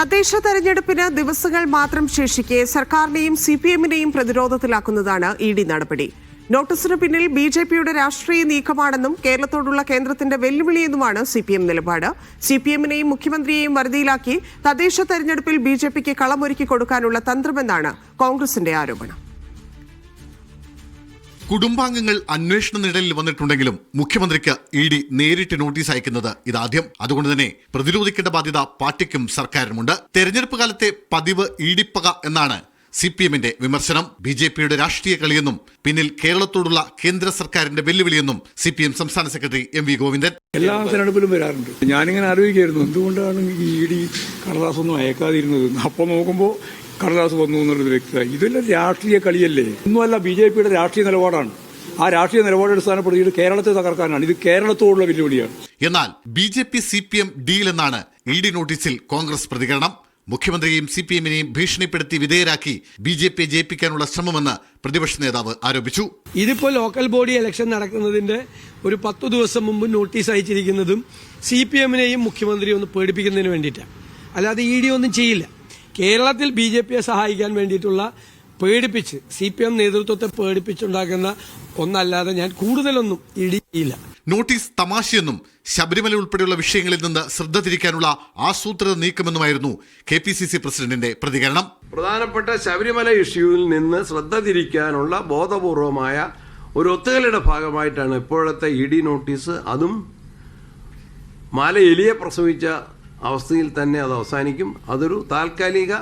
തദ്ദേശ തെരഞ്ഞെടുപ്പിന് ദിവസങ്ങൾ മാത്രം ശേഷിക്കെ സർക്കാരിനെയും സി പി എമ്മിനെയും പ്രതിരോധത്തിലാക്കുന്നതാണ് ഇ ഡി നടപടി. നോട്ടീസിന് പിന്നിൽ ബി ജെ പിയുടെ രാഷ്ട്രീയ നീക്കമാണെന്നും കേരളത്തോടുള്ള കേന്ദ്രത്തിന്റെ വെല്ലുവിളിയെന്നുമാണ് സി പി എം നിലപാട്. സി പി എമ്മിനെയും മുഖ്യമന്ത്രിയെയും വറുതിയിലാക്കി തദ്ദേശ തെരഞ്ഞെടുപ്പിൽ ബി ജെ പിക്ക് കളമൊരുക്കി കൊടുക്കാനുള്ള തന്ത്രമെന്നാണ് കോൺഗ്രസിന്റെ ആരോപണം. കുടുംബാംഗങ്ങൾ അന്വേഷണ നിഴലിൽ വന്നിട്ടുണ്ടെങ്കിലും മുഖ്യമന്ത്രിക്ക് ഇ ഡി നേരിട്ട് നോട്ടീസ് അയക്കുന്നത് ഇതാദ്യം. അതുകൊണ്ട് തന്നെ പ്രതിരോധിക്കേണ്ട ബാധ്യത പാർട്ടിക്കും സർക്കാരിനുമുണ്ട്. തെരഞ്ഞെടുപ്പ് കാലത്തെ പതിവ് ഈടിപ്പക എന്നാണ് സി പി എമ്മിന്റെ വിമർശനം. ബി ജെ പിയുടെ രാഷ്ട്രീയ കളിയെന്നും പിന്നിൽ കേരളത്തോടുള്ള കേന്ദ്ര സർക്കാരിന്റെ വെല്ലുവിളിയെന്നും സി പി എം സംസ്ഥാന സെക്രട്ടറി എം വി ഗോവിന്ദൻ. എല്ലാ തെരഞ്ഞെടുപ്പിലും വരാറുണ്ട്. ഞാനിങ്ങനെ ആലോചിക്കായിരുന്നു എന്തുകൊണ്ടാണ് ഈ ഇ ഡി കടലാസൊന്നും അയക്കാതിരുന്നത്? അപ്പോൾ നോക്കുമ്പോൾ കടലാസ് വന്നു എന്നുള്ളത് വ്യക്തമായി ഇതെല്ലാം രാഷ്ട്രീയ കളിയല്ലേ? ഒന്നുമല്ല ബി ജെ പിയുടെ രാഷ്ട്രീയ നിലപാടാണ്. ആ രാഷ്ട്രീയ നിലപാട് അടിസ്ഥാനപ്പെടുത്തിയിട്ട് കേരളത്തെ തകർക്കാനാണ്. ഇത് കേരളത്തോടുള്ള വെല്ലുവിളിയാണ്. എന്നാൽ B J P C P M deal എന്നാണ് ഇ ഡി നോട്ടീസിൽ കോൺഗ്രസ് പ്രതികരണം. മുഖ്യമന്ത്രിയെയും സി പി എമ്മിനെയും ഭീഷണിപ്പെടുത്തി വിധേയരാക്കി ബി ജെ പിയെ ജയിപ്പിക്കാനുള്ള ശ്രമമെന്ന് പ്രതിപക്ഷ നേതാവ് ആരോപിച്ചു. ഇതിപ്പോ ലോക്കൽ ബോഡി ഇലക്ഷൻ നടക്കുന്നതിന്റെ ഒരു പത്തു ദിവസം മുമ്പ് നോട്ടീസ് അയച്ചിരിക്കുന്നതും സി പി എമ്മിനെയും മുഖ്യമന്ത്രിയെ ഒന്ന് പേടിപ്പിക്കുന്നതിന് വേണ്ടിയിട്ടാണ്. അല്ലാതെ ഇ ഡി ഒന്നും ചെയ്യില്ല. കേരളത്തിൽ ബി ജെ പിയെ സഹായിക്കാൻ വേണ്ടിയിട്ടുള്ള പേടിപ്പിച്ച് സി പി എം നേതൃത്വത്തെ പേടിപ്പിച്ചുണ്ടാക്കുന്ന ഒന്നല്ലാതെ ഞാൻ കൂടുതലൊന്നും ഇടിയില്ല. നോട്ടീസ് തമാശയെന്നും ശബരിമല ഉൾപ്പെടെയുള്ള വിഷയങ്ങളിൽ നിന്ന് ശ്രദ്ധ തിരിക്കാനുള്ള ആസൂത്രിത നീക്കമെന്നുമായിരുന്നു കെ പി സി സി പ്രസിഡന്റിന്റെ പ്രതികരണം. പ്രധാനപ്പെട്ട ശബരിമല ഇഷ്യൂവിൽ നിന്ന് ശ്രദ്ധ തിരിക്കാനുള്ള ബോധപൂർവമായ ഒരു ഒത്തുകളിയുടെ ഭാഗമായിട്ടാണ് ഇപ്പോഴത്തെ ഇ ഡി നോട്ടീസ്. അതും മാല എലിയെ പ്രസവിച്ച അവസ്ഥയിൽ തന്നെ അത് അവസാനിക്കും. അതൊരു താൽക്കാലിക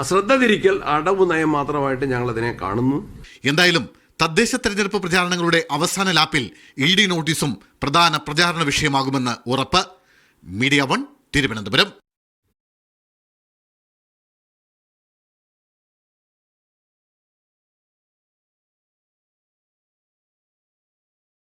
ശ്രദ്ധ തിരിക്കൽ അടവ് നയം മാത്രമായിട്ട് ഞങ്ങൾ അതിനെ കാണുന്നു. എന്തായാലും തദ്ദേശ തെരഞ്ഞെടുപ്പ് പ്രചാരണങ്ങളുടെ അവസാന ലാപ്പിൽ ഇ ഡി നോട്ടീസും പ്രധാന പ്രചാരണ വിഷയമാകുമെന്ന് ഉറപ്പ്. Media one Thiruvananthapuram.